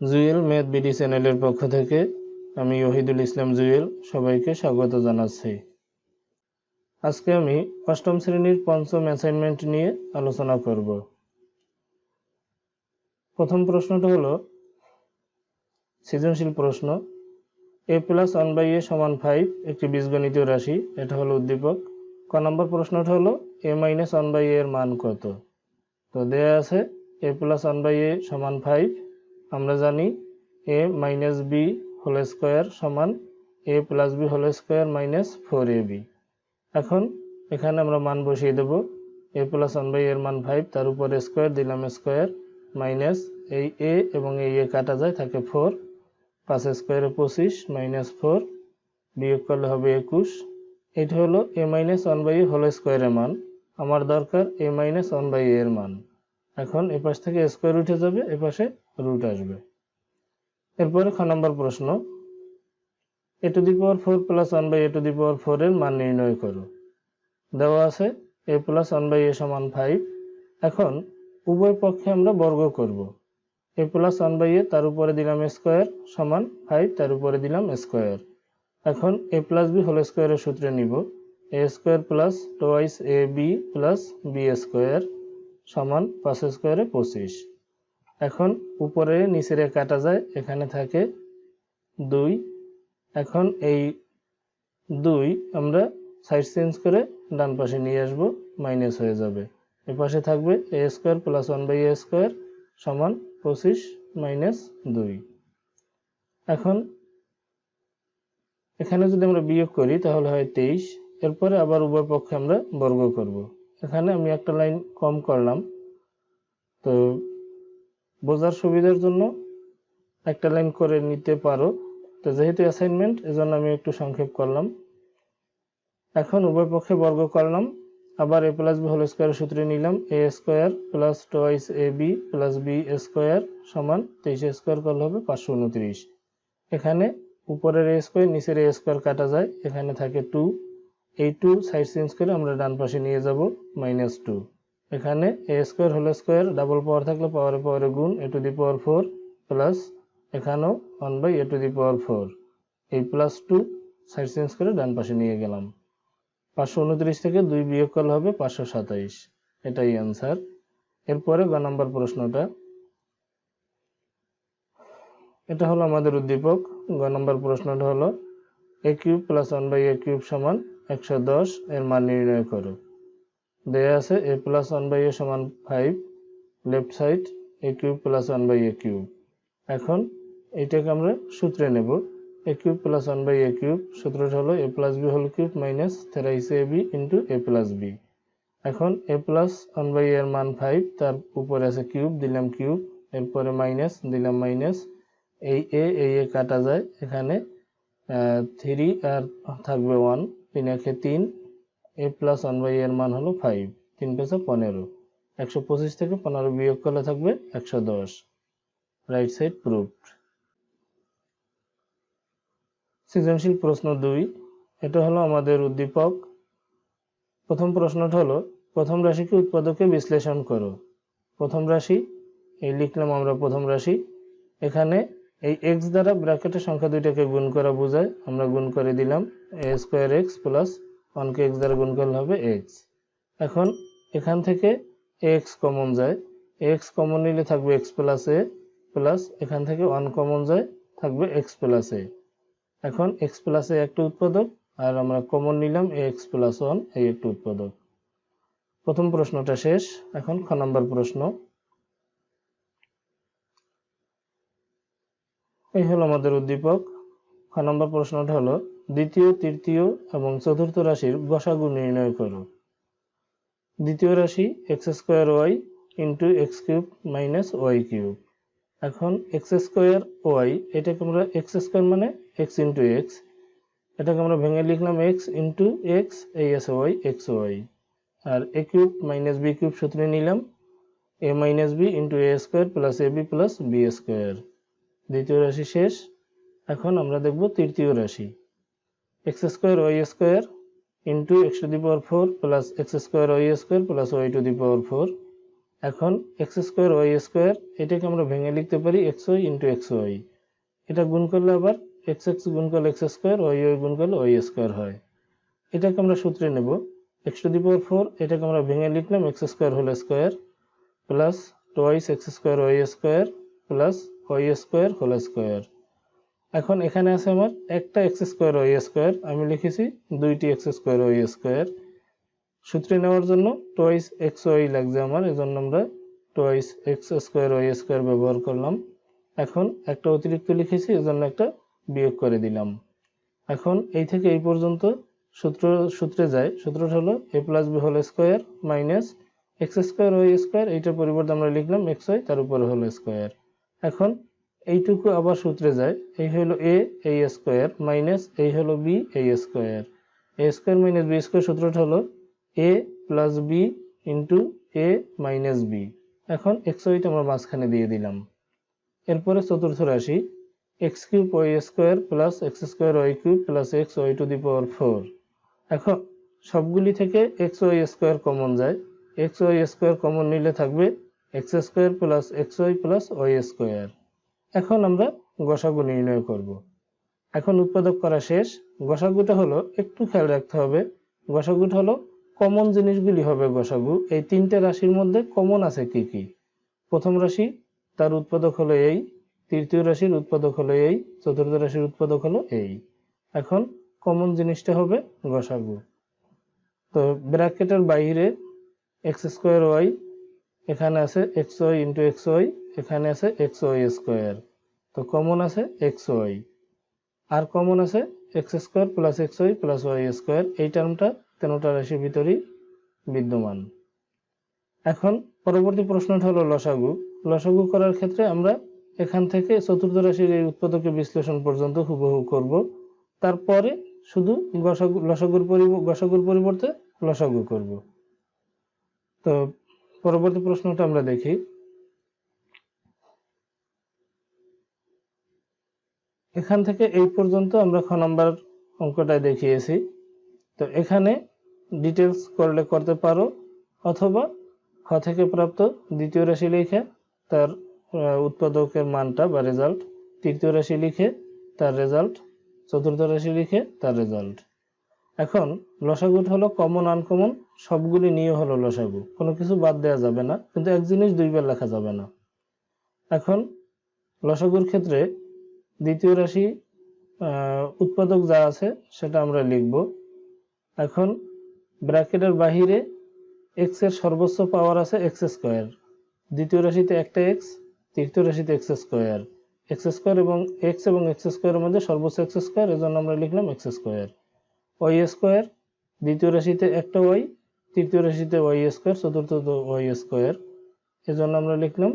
Jewel math BD চ্যানেলের পক্ষ থেকে আমি ওহিদুল ইসলাম জুয়েল সবাইকে স্বাগত জানাচ্ছি। আজকে আমি অষ্টম শ্রেণির পঞ্চম অ্যাসাইনমেন্ট নিয়ে আলোচনা করব। প্রথম প্রশ্নটা হলো, সৃজনশীল প্রশ্ন। A plus one by A সমান ফাইভ একটি বীজগণিতীয় রাশি, এটা হলো উদ্দীপক। ক নম্বর প্রশ্নটা হলো এ মাইনাস ওয়ান বাই এর মান কত? তো দেয়া আছে A plus one by A সমান ফাইভ আমরা জানি A minus B whole square সমান A plus B whole square minus four A B এখন এখানে আমরা মান বসিয়ে দেব। এ প্লাস ওয়ান বাই এর মান ফাইভ তার উপর স্কোয়ার দিলাম স্কোয়ার মাইনাস এই এ এবং এই এ কাটা যায়, থাকে ফোর পাঁচ স্কোয়ারে পঁচিশ মাইনাস ফোর বিয়োগ করলে হবে একুশ। এটা হলো A minus one by whole স্কোয়ারের মান। আমার দরকার এ মাইনাস ওয়ান বাই এর মান। এখন এপাশ থেকে স্কোয়ার উঠে যাবে এ পাশে রুট আসবে। এরপরে খ নম্বর প্রশ্ন A to the power four plus one by A to the power four এর মান নির্ণয় করো। দেওয়া আছে A plus one by A সমান ফাইভ এখন উভয় পক্ষে আমরা বর্গ করব। A plus one by A তার উপরে দিলাম স্কোয়ার সমান ফাইভ তার উপরে দিলাম স্কোয়ার এখন এ প্লাস বি হোল স্কোয়ারের সূত্রে নিব। A square plus twice A B plus B square সমান পাঁচ স্কোয়ারে পঁচিশ। এখন উপরে নিচের কাটা যায়, এখানে থাকে দুই। এখন এই দুই আমরা সাইড চেঞ্জ করে ডান পাশে নিয়ে আসব মাইনাস হয়ে যাবে। এ পাশে থাকবে A square plus one by A square সমান পঁচিশ মাইনাস দুই। এখন এখানে যদি আমরা বিয়োগ করি, তাহলে হয় তেইশ। এরপরে আবার উভয় পক্ষে আমরা বর্গ করব। এখানে আমি একটা লাইন কম করলাম। তো বোঝার সুবিধার জন্য একটা লাইন করে নিতে পারো। তো যেহেতু অ্যাসাইনমেন্ট এজন্য আমি একটু সংক্ষেপ করলাম। এখন উভয় পক্ষে বর্গ করলাম। আবার A plus B whole square সূত্রে নিলাম। A square plus twice A B plus B square সমান তেইশ স্কোয়ার করলে হবে পাঁচশো উনত্রিশ। এখানে উপরের এ স্কোয়ার নিচের এ স্কোয়ার কাটা যায়। এখানে থাকে টু এই টু সাইড চেঞ্জ করে আমরা ডান পাশে নিয়ে যাব মাইনাস টু এখানে A square whole square double power থাকলে পাওয়ারে পাওয়ারে গুণ A to the power four plus এখানেও one by A to the power four এই প্লাস টু সাইড চেঞ্জ করে ডান পাশে নিয়ে গেলাম। পাঁচশো উনত্রিশ থেকে দুই বিয়োগ করলে হবে পাঁচশো সাতাইশ। এটাই অ্যান্সার এরপরে গ নম্বর প্রশ্নটা। এটা হলো আমাদের উদ্দীপক। গ নম্বর প্রশ্নটা হলো A cube plus one by A cube সমান একশো দশ, এর মান নির্ণয় করো। দেয়া আছে A plus one by A সমান five left side A cube plus one by A cube এখন এইটাকে আমরা সূত্রে নেব। A cube plus one by A cube সূত্রটা হলো A plus B whole cube minus thrice A B into A plus B এখন A plus one by এর মান ফাইভ তার উপরে আছে কিউব দিলাম কিউব এরপরে মাইনাস দিলাম মাইনাস এই এ এই এ কাটা যায়। এখানে থ্রি আর থাকবে ওয়ান তিন একে তিন এ প্লাস ওয়ান বাই এর মান হলো ফাইভ তিন পেছে পনেরো। একশো পঁচিশ থেকে পনেরো বিয়োগ করলে থাকবে একশো দশ। রাইট সাইড প্রুফড সৃজনশীল প্রশ্ন দুই, এটা হলো আমাদের উদ্দীপক। প্রথম প্রশ্নটা হলো, প্রথম রাশিকে উৎপাদকে বিশ্লেষণ করো। প্রথম রাশি, এই লিখলাম আমরা প্রথম রাশি। এখানে এই এক্স দ্বারা ব্র্যাকেটের সংখ্যা দুইটাকে গুণ করা বোঝায়, আমরা গুণ করে দিলাম এ স্কোয়ার এক্স প্লাস ওয়ানকে এক্স দ্বারা গুণ করলে হবে এক্স এখন এখান থেকে এক্স কমন যায়। এক্স কমন নিলে থাকবে এক্স প্লাস এ প্লাস এখান থেকে ওয়ান কমন যায়, থাকবে এক্স প্লাস এ এখন এক্স প্লাস এ একটা উৎপাদক, আর আমরা কমন নিলাম এক্স প্লাস ওয়ান এই একটা উৎপাদক। প্রথম প্রশ্নটা শেষ। এখন খ নম্বর প্রশ্ন। এই হলো আমাদের উদ্দীপক। খ নম্বর প্রশ্নটা হলো, দ্বিতীয়, তৃতীয় এবং চতুর্থ রাশির গসাগু নির্ণয় করো। দ্বিতীয় রাশি X square Y into X cube minus Y cube এখন এক্স স্কোয়ার ওয়াই এটাকে আমরা এক্স স্কোয়ার মানে এক্স ইন্টু এক্স এটাকে আমরা ভেঙে লিখলাম এক্স ইন্টু এক্স এই আছে Y X Y R A cube minus B cube সূত্রে নিলাম A minus B into A square plus A B plus B square দ্বিতীয় রাশি শেষ এখন আমরা দেখব তৃতীয় রাশি। X square Y square into X to the power four plus X square Y square plus Y to the power four এখন X square Y square এটাকে আমরা ভেঙে লিখতে পারি X Y into X Y এটা গুণ করলে আবার এক্স এক্স গুণ করলে এক্স স্কোয়ার ওয়াই ওয়াই গুণ করলে ওয়াই স্কোয়ার হয়। এটাকে আমরা সূত্রে নেব। X to the power four এটাকে আমরা ভেঙে লিখলাম X square whole square plus twice X square Y square plus Y square whole square এখন এখানে আছে আমার একটা এক্স স্কোয়ার ওয়াই স্কোয়ার আমি লিখেছি দুইটি এক্স স্কোয়ার ওয়াই স্কোয়ার সূত্রে নেওয়ার জন্য টোয়াইস এক্স ওয়াই লাগছে আমার, এজন্য আমরা twice X square Y square ব্যবহার করলাম। এখন একটা অতিরিক্ত লিখেছি, এজন্য একটা বিয়োগ করে দিলাম। এখন এই থেকে এই পর্যন্ত সূত্র, সূত্রে যায়। সূত্রটা হলো A plus B whole square minus X square Y square এইটার পরিবর্তে আমরা লিখলাম এক্স ওয়াই তার উপরে হোল স্কোয়ার এখন এইটুকু আবার সূত্রে যায়, এই হলো এ এই স্কোয়ার মাইনাস এই হলো বি এই square A square minus B square সূত্রটা হলো A plus B into A minus B এখন এক্স ওয়াইটা আমরা মাঝখানে দিয়ে দিলাম। এরপরে চতুর্থ রাশি X cube Y square plus X square Y cube plus X Y to the power four এখন সবগুলি থেকে এক্স ওয়াই স্কোয়ার কমন যায়। এক্স ওয়াই স্কোয়ার কমন নিলে থাকবে X square plus X Y plus Y square এখন আমরা গসাগু নির্ণয় করব। এখন উৎপাদক করা শেষ। গসাগুটা হলো, একটু খেয়াল রাখতে হবে। গসাগুটা হলো কমন জিনিসগুলি হবে গসাগু। এই তিনটে রাশির মধ্যে কমন আছে কি কি? প্রথম রাশি, তার উৎপাদক হলো এই। তৃতীয় রাশির উৎপাদক হলো এই। চতুর্থ রাশির উৎপাদক হলো এই। এখন কমন জিনিসটা হবে গসাগু। তো ব্র্যাকেটের বাইরে এক্স স্কোয়ার ওয়াই এখানে আছে X Y into X Y এখানে আছে এক্স ওয়াই স্কোয়ার তো কমন আছে এক্স ওয়াই আর কমন আছে X square plus X Y plus Y square এই টার্মটা তেনোটা রাশির ভিতরেই বিদ্যমান। এখন পরবর্তী প্রশ্নটা হলো লসাগু। লসাগু করার ক্ষেত্রে আমরা এখান থেকে চতুর্থ রাশির এই উৎপাদকের বিশ্লেষণ পর্যন্ত হুবহু করব। তারপরে শুধু লসাগুর পরিব- গসাগুর পরিবর্তে লসাগু করব। তো পরবর্তী প্রশ্নটা আমরা দেখি। এখান থেকে এই পর্যন্ত আমরা খ নাম্বার অঙ্কটা দেখিয়েছি। তো এখানে ডিটেলস করলে করতে পারো, অথবা খ থেকে প্রাপ্ত দ্বিতীয় রাশি লিখে তার উৎপাদকের মানটা বা রেজাল্ট তৃতীয় রাশি লিখে তার রেজাল্ট চতুর্থ রাশি লিখে তার রেজাল্ট এখন লসাগুট হলো কমন আনকমন সবগুলি নিয়ে হলো লসাগু। কোনো কিছু বাদ দেওয়া যাবে না, কিন্তু এক জিনিস দুইবার লেখা যাবে না। এখন লসাগুর ক্ষেত্রে দ্বিতীয় রাশি উৎপাদক যা আছে সেটা আমরা লিখব। এখন ব্র্যাকেটের বাহিরে এক্সের সর্বোচ্চ পাওয়ার আছে এক্স স্কোয়ার। দ্বিতীয় রাশিতে একটা এক্স তৃতীয় রাশিতে এক্স স্কোয়ার। এক্স স্কোয়ার এবং এক্স এবং এক্স স্কোয়ারের মধ্যে সর্বোচ্চ এক্স স্কোয়ার, এজন্য আমরা লিখলাম এক্স স্কোয়ার। ওয়াই স্কোয়ার, দ্বিতীয় রাশিতে একটা ওয়াই তৃতীয় রাশিতে ওয়াই স্কোয়ার, চতুর্থ ওয়াই স্কোয়ার। এজন্য আমরা লিখলাম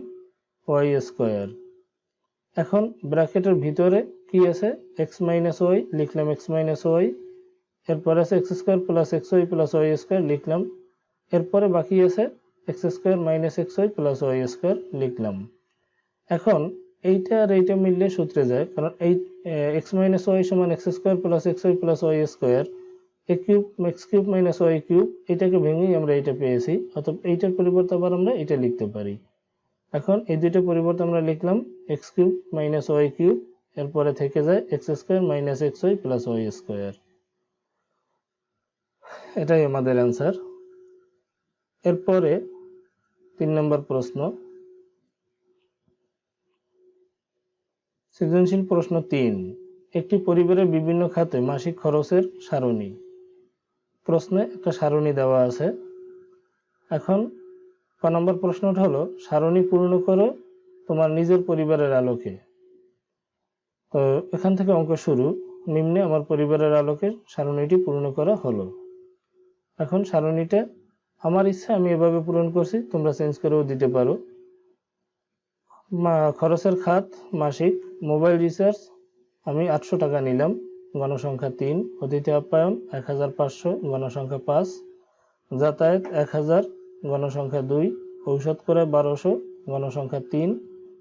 ওয়াই স্কোয়ার। এখন ব্র্যাকেটের ভিতরে কি আছে? এক্স মাইনাস ওয়াই লিখলাম এক্স মাইনাস ওয়াই এরপর আছে X square plus X Y plus Y square লিখলাম। এরপরে বাকি আছে X square minus X Y plus Y square লিখলাম। এখন এইটা আর এইটা মিললে সূত্রে যায়, কারণ এই এক্স মাইনাস ওয়াই সমান X square plus X Y plus Y square A cube X cube minus Y cube এটাকে ভেঙেই আমরা এটা পেয়েছি অর্থাৎ এইটার পরিবর্তে আবার আমরা এটা লিখতে পারি। এখন এই দুইটা পরিবর্তে আমরা লিখলাম X cube minus Y cube, এরপরে থেকে যায় X square minus X Y plus Y square. এটাই আমাদের অ্যান্সার। এরপরে তিন নম্বর প্রশ্ন। সৃজনশীল প্রশ্ন তিন, একটি পরিবারের বিভিন্ন খাতে মাসিক খরচের সারণী। প্রশ্নে একটা সারণী দেওয়া আছে। এখন ক নম্বর প্রশ্নটা হলো, সারণী পূর্ণ করো তোমার নিজের পরিবারের আলোকে। তো এখান থেকে অঙ্ক শুরু। নিম্নে আমার পরিবারের আলোকে সারণীটি পূর্ণ করা হলো। এখন সারণীটা, আমার ইচ্ছা, আমি এভাবে পূরণ করছি, তোমরা চেঞ্জ করেও দিতে পারো। খরচের খাত, মাসিক মোবাইল রিচার্জ আমি আটশো টাকা নিলাম, গণসংখ্যা তিন, অতিথি আপ্যায়ন, এক হাজার পাঁচশো, গণসংখ্যা পাঁচ, যাতায়াত এক হাজার গণসংখ্যা দুই, ঔষধ ক্রয় বারোশো, গণসংখ্যা তিন,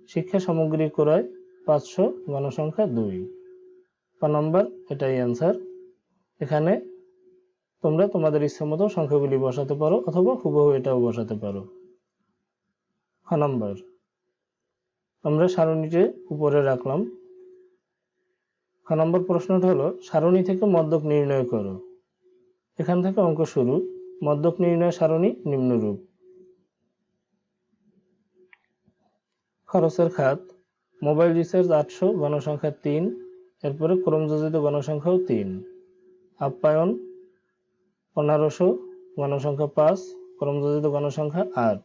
শিক্ষা সামগ্রী ক্রয় পাঁচশো, গণসংখ্যা দুই। ক নম্বর, এটাই অ্যান্সার এখানে তোমরা তোমাদের ইচ্ছা মতো সংখ্যাগুলি বসাতে পারো অথবা হুবহু এটাও বসাতে পারো। খ নম্বর, আমরা সারণীটি উপরে রাখলাম। খ নম্বর প্রশ্নটা হলো, সারণী থেকে মদ্যক নির্ণয় করো। এখান থেকে অঙ্ক শুরু। মদ্যক নির্ণয় সারণী নিম্নরূপ। খরচের খাত, মোবাইল রিচার্জ আটশো, গণসংখ্যা তিন, এরপরে ক্রমযোজিত গণসংখ্যাও তিন। আপ্যায়ন পনেরোশো, গণসংখ্যা পাঁচ, ক্রমযোজিত গণসংখ্যা আট।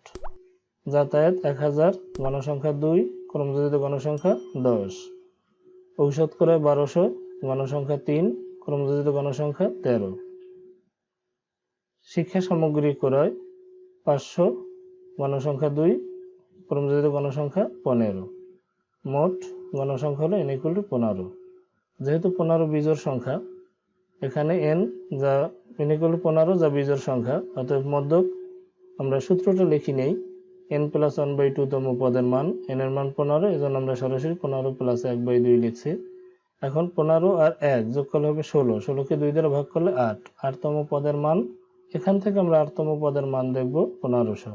যাতায়াত এক হাজার, গণসংখ্যা দুই, ক্রমযোজিত গণসংখ্যা দশ। ঔষধ করে বারোশো, গণসংখ্যা তিন, ক্রমযোজিত গণসংখ্যা তেরো। শিক্ষা সামগ্রী ক্রয় পাঁচশো, গণসংখ্যা দুই ক্রমযোজিত গণসংখ্যা পনেরো। মোট গণসংখ্যা হলো এন ইকুয়াল টু পনেরো। যেহেতু পনেরো বিজোড় সংখ্যা, এখানে এন যা এন ইকুয়াল টু পনেরো যা বিজোড় সংখ্যা, অতএব মধ্যক আমরা সূত্রটা লিখি নেই। N plus one by two তম পদের মান এন এর মান পনেরো এই জন্য আমরা সরাসরি পনেরো প্লাস এক বাই দুই লিখছি। এখন পনেরো আর এক যোগ করলে হবে ষোলো। ষোলোকে দুই দ্বারা ভাগ করলে আট। আটতম পদের মান এখান থেকে আমরা আটতম পদের মান দেখব পনেরোশো।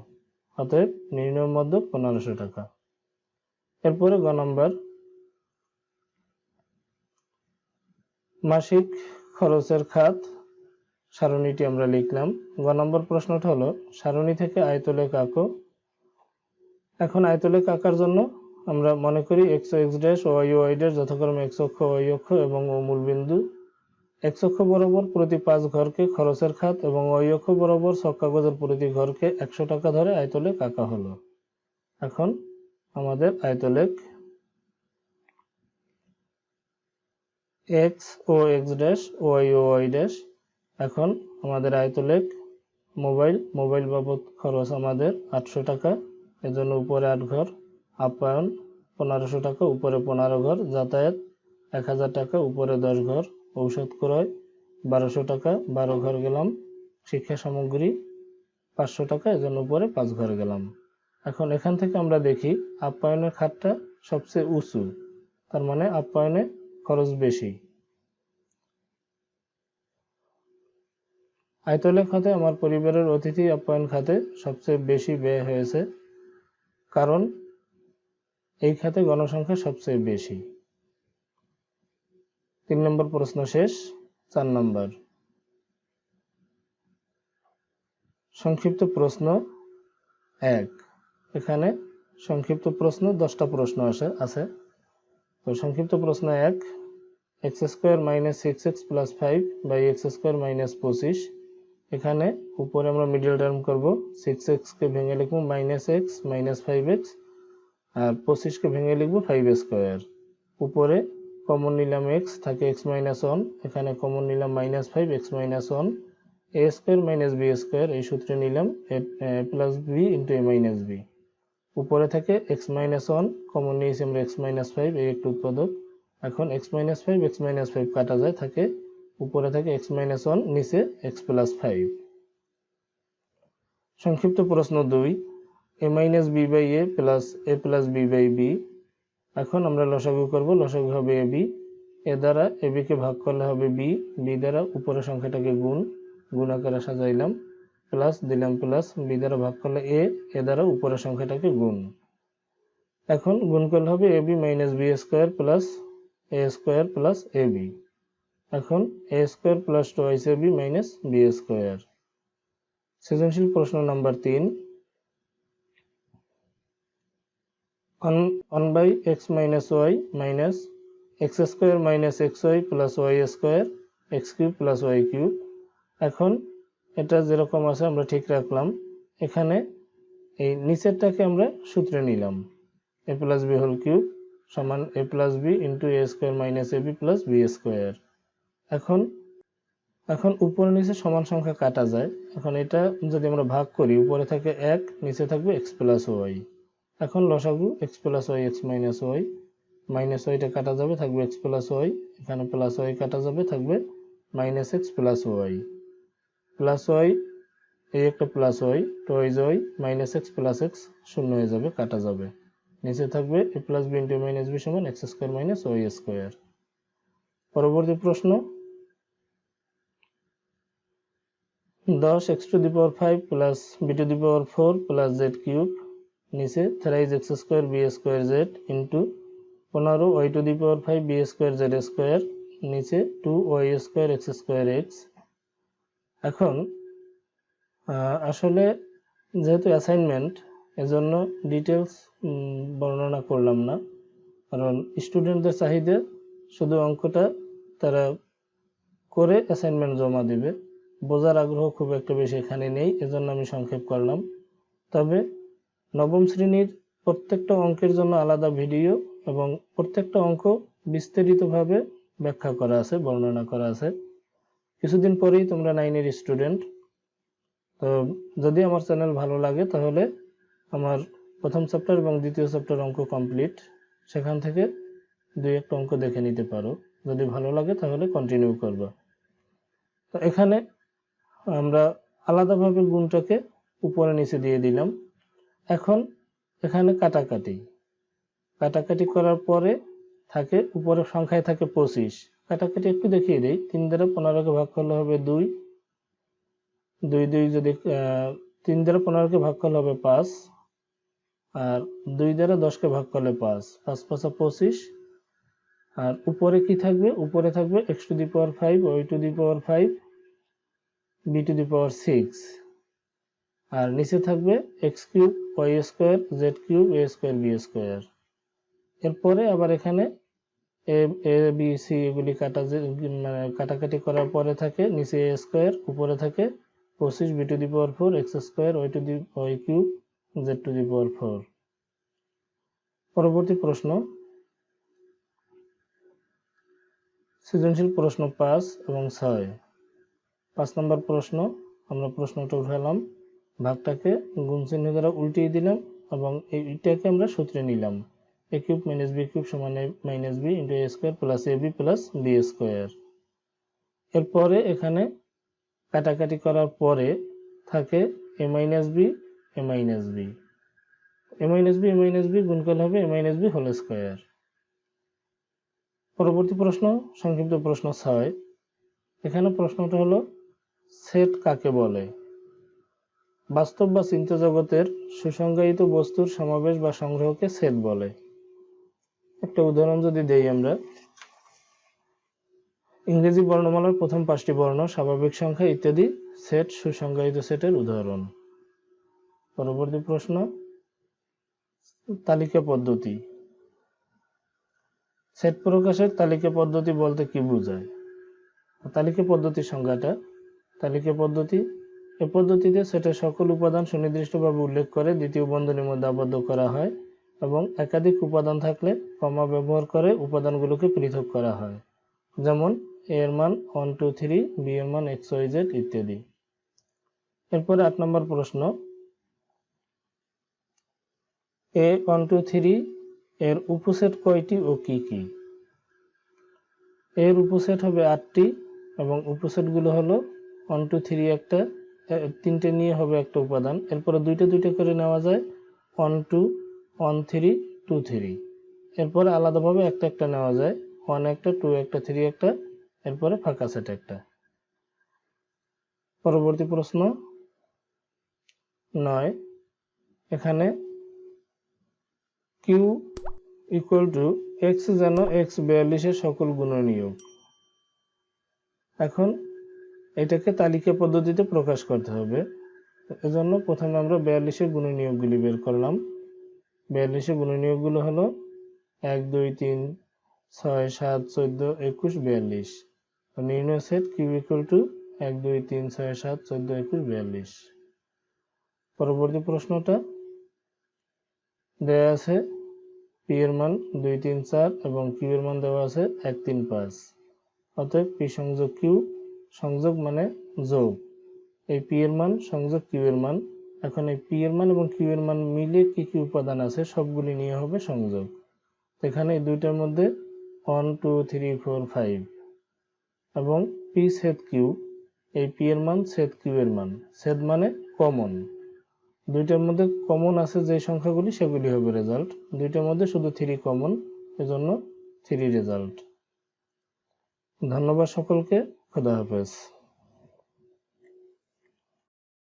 অতএব নির্ণয় মধ্য পনেরোশো টাকা। এরপরে গ নম্বর। মাসিক খরচের খাত। সারণীটি আমরা লিখলাম। গ নম্বর প্রশ্নটা হলো, সারণী থেকে আয়তলে আঁকো এখন আয়তলে কাকার জন্য আমরা মনে করি X X dash Y Y dash যথাক্রমে এক্স অক্ষ ওয়াই অক্ষ এবং ও মূল এক্স অক্ষ বরাবর প্রতি পাঁচ ঘরকে খরচের খাত এবং ওয়াই অক্ষ বরাবর সব কাগজের প্রতি ঘরকে একশো টাকা ধরে আয়তলেখ আঁকা হলো। এখন আমাদের আয়তলেখ এক্স ও এক্স ড্যাশ, ওয়াই ও ওয়াই ড্যাশ। এখন আমাদের আয়তলেখ, মোবাইল মোবাইল বাবদ খরচ আমাদের আটশো টাকা, এজন্য উপরে আট ঘর, আপ্যায়ন পনেরোশো টাকা, উপরে পনেরো ঘর, যাতায়াত এক হাজার টাকা, উপরে দশ ঘর। ঔষধ ক্রয়, বারোশো টাকা, বারো ঘর গেলাম, শিক্ষা সামগ্রী, পাঁচশো টাকা, এজন্য উপরে পাঁচ ঘর গেলাম। এখন এখান থেকে আমরা দেখি, আপ্যায়নের খাতটা সবচেয়ে উঁচু, তার মানে আপ্যায়নে খরচ বেশি। আয়তলেখ খাতে আমার পরিবারের অতিথি আপ্যায়ন খাতে সবচেয়ে বেশি ব্যয় হয়েছে, কারণ এই খাতে গণসংখ্যা সবচেয়ে বেশি। তিন নম্বর প্রশ্ন শেষ, চার নম্বর। সংক্ষিপ্ত প্রশ্ন এক। এখানে সংক্ষিপ্ত প্রশ্ন দশটা প্রশ্ন আসে, আছে। তো সংক্ষিপ্ত প্রশ্ন এক, X square minus six X plus five by X square minus পঁচিশ। এখানে উপরে আমরা মিডল টার্ম করব সিক্স এক্সকে ভেঙে লিখব minus X minus five X আর পঁচিশকে ভেঙে লিখব ফাইভ স্কোয়ার উপরে কমন নিলাম এক্স থাকে এক্স মাইনাস ওয়ান এখানে কমন নিলাম minus five X minus one A square minus B square এই সূত্রে নিলাম, A plus B into A minus B উপরে থাকে এক্স মাইনাস ওয়ান কমন নিয়েছি আমরা এক্স মাইনাস ফাইভ এই একটু উৎপাদক। এখন X minus five X minus five কাটা যায়, থাকে উপরে থাকে এক্স মাইনাস ওয়ান নিচে এক্স প্লাস ফাইভ সংক্ষিপ্ত প্রশ্ন দুই A minus B by A plus A plus B by B এখন আমরা লসাগু করব, লসাগু হবে এ, বি। এ দ্বারা এ বিকে ভাগ করলে হবে বি। বি দ্বারা উপরের সংখ্যাটাকে গুণ গুণ আকারে সাজাইলাম। প্লাস দিলাম প্লাস, বি দ্বারা ভাগ করলে এ এ দ্বারা উপরের সংখ্যাটাকে গুণ। এখন গুণ করলে হবে A, B minus B square plus A square plus A, B. এখন A square plus twice A B minus B square. সৃজনশীল প্রশ্ন নাম্বার তিন। One by X minus Y minus X square minus X Y plus Y square X cube plus Y cube. এখন এটা যেরকম আছে আমরা ঠিক রাখলাম। এখানে এই নিচেরটাকে আমরা সূত্রে নিলাম। A plus B whole cube সমান A plus B into A square minus A B plus B square. এখন এখন উপরে নিচে সমান সংখ্যা কাটা যায়। এখন এটা যদি আমরা ভাগ করি, উপরে থাকে এক, নিচে থাকবে এক্স প্লাস ওয়াই। এখন লসাগু X plus Y X minus Y minus ওয়াইটা কাটা যাবে, থাকবে এক্স প্লাস ওয়াই এখানে প্লাস ওয়াই কাটা যাবে, থাকবে minus X plus Y plus Y এই একটা plus Y twice Y minus X plus X শূন্য হয়ে যাবে, কাটা যাবে। নিচে থাকবে A plus B into minus B সমান X square minus Y square পরবর্তী প্রশ্ন। দশ X to the power five plus B to the power four plus Z cube নিচে thrice X square B square Z into পনেরো Y to the power five B square Z square নিচে two Y square X square X এখন আসলে যেহেতু assignment এজন্য details বর্ণনা করলাম না। কারণ স্টুডেন্টদের চাহিদা, শুধু অঙ্কটা তারা করে অ্যাসাইনমেন্ট জমা দিবে। বোঝার আগ্রহ খুব একটা বেশি এখানে নেই, এজন্য আমি সংক্ষেপ করলাম। তবে নবম শ্রেণির প্রত্যেকটা অঙ্কের জন্য আলাদা ভিডিও এবং প্রত্যেকটা অঙ্ক বিস্তারিতভাবে ব্যাখ্যা করা আছে, বর্ণনা করা আছে। কিছুদিন পরেই তোমরা নাইনের স্টুডেন্ট। তো যদি আমার চ্যানেল ভালো লাগে, তাহলে আমার প্রথম চ্যাপ্টার এবং দ্বিতীয় চ্যাপ্টার অঙ্ক কমপ্লিট। সেখান থেকে দুই একটা অঙ্ক দেখে নিতে পারো। যদি ভালো লাগে, তাহলে কন্টিনিউ করবে। তো এখানে আমরা আলাদাভাবে গুণটাকে উপরে নিচে দিয়ে দিলাম। এখন এখানে কাটাকাটি। কাটাকাটি করার পরে থাকে উপরে সংখ্যায় থাকে পঁচিশ। কাটাকাটি একটু দেখিয়ে দিই। তিন দ্বারা পনেরোকে ভাগ করলে হবে দুই। দুই দুই যদি তিন দ্বারা পনেরোকে ভাগ করলে হবে পাঁচ। আর দুই দ্বারা দশকে ভাগ করলে পাঁচ। পাঁচ পাঁচা পঁচিশ। আর উপরে কি থাকবে? উপরে থাকবে X to the power five Y to the power five B to the power six আর নিচে থাকবে X cube Y square Z cube A square B square এরপরে আবার এখানে এ বি সি এগুলি কাটা মানে কাটাকাটি করার পরে থাকে, নিচে এ স্কোয়ার উপরে থাকে, পঁচিশ B to the power four X square Y to the Y cube Z to the power four পরবর্তী প্রশ্ন। সৃজনশীল প্রশ্ন পাঁচ এবং ছয়। পাঁচ নম্বর প্রশ্ন, আমরা প্রশ্নটা উঠালাম। ভাগটাকে গুণ চিহ্ন দ্বারা উল্টিয়ে দিলাম এবং এইটাকে আমরা সূত্রে নিলাম। A cube minus B cube সমান minus B into A square plus A B plus B square এরপরে এখানে কাটাকাটি করার পরে থাকে A minus B A minus B A minus B A minus B গুণ করলে হবে A minus B whole square পরবর্তী প্রশ্ন, সংক্ষিপ্ত প্রশ্ন ছয়। এখানে প্রশ্নটা হলো, সেট কাকে বলে? বাস্তব বা চিন্তা জগতের সুসংজ্ঞায়িত বস্তুর সমাবেশ বা সংগ্রহকে সেট বলে। একটা উদাহরণ যদি দেই আমরা। ইংরেজি বর্ণমালার প্রথম পাঁচটি বর্ণ, স্বাভাবিক সংখ্যা ইত্যাদি, সেট, সুসংজ্ঞায়িত সেটের উদাহরণ। পরবর্তী প্রশ্ন, তালিকা পদ্ধতি। সেট প্রকাশের তালিকা পদ্ধতি বলতে কি বোঝায়? তালিকা পদ্ধতির সংজ্ঞাটা, তালিকা পদ্ধতি এ পদ্ধতিতে সেটের সকল উপাদান সুনির্দিষ্টভাবে উল্লেখ করে দ্বিতীয় বন্ধনীর মধ্যে আবদ্ধ করা হয় এবং একাধিক উপাদান থাকলে কমা ব্যবহার করে উপাদানগুলোকে পৃথক করা হয়। যেমন এর মান ওয়ান টু থ্রি বি এর মান এক্স ওয়াই জেড ইত্যাদি। এরপরে আট নম্বর প্রশ্ন। এ ওয়ান টু থ্রি এর উপসেট কয়টি ও কি কি? এর উপসেট হবে আটটি এবং উপসেটগুলো হলো ওয়ান টু থ্রি একটা তিনটে নিয়ে হবে একটা উপাদান। এরপরে দুইটা দুইটা করে নেওয়া যায়। One two one three two three এরপরে আলাদাভাবে একটা একটা নেওয়া যায়। ওয়ান একটা টু একটা থ্রি একটা। এরপরে ফাঁকা সেট একটা। পরবর্তী প্রশ্ন নয়। এখানে কিউ ইকুয়াল টু এক্স যেন এক্স বিয়াল্লিশের সকল গুণনীয়ক। এখন এটাকে তালিকা পদ্ধতিতে প্রকাশ করতে হবে। এজন্য প্রথমে আমরা বিয়াল্লিশের গুণনীয়কগুলি বের করলাম। বিয়াল্লিশের গুণনীয়কগুলো হলো এক, দুই, তিন, ছয়, সাত, চোদ্দ, একুশ, বিয়াল্লিশ। নির্ণয় সেট কিউ ইকুয়াল টু এক, দুই, তিন, ছয়, সাত, চোদ্দ, একুশ, বিয়াল্লিশ। পরবর্তী প্রশ্নটা। দেওয়া আছে পি এর মান দুই, তিন, চার এবং কিউ এর মান দেওয়া আছে এক, তিন, পাঁচ। অতএব পি সংযোগ কিউ সংযোগ মানে যোগ। এই পি এর মান সংযোগ কিউ এর মান। এখন এই পি এর মান এবং কিউ এর মান মিলে কি কি উপাদান আছে সবগুলি নিয়ে হবে সংযোগ। এখানে এই দুইটার মধ্যে one two three four five এবং পি সেট কিউ এই পি এর মান সেট কিউ এর মান। সেট মানে কমন দুইটার মধ্যে কমন আছে যে সংখ্যাগুলি, সেগুলি হবে রেজাল্ট দুইটার মধ্যে শুধু থ্রি কমন এজন্য থ্রি রেজাল্ট ধন্যবাদ সকলকে। Cadavers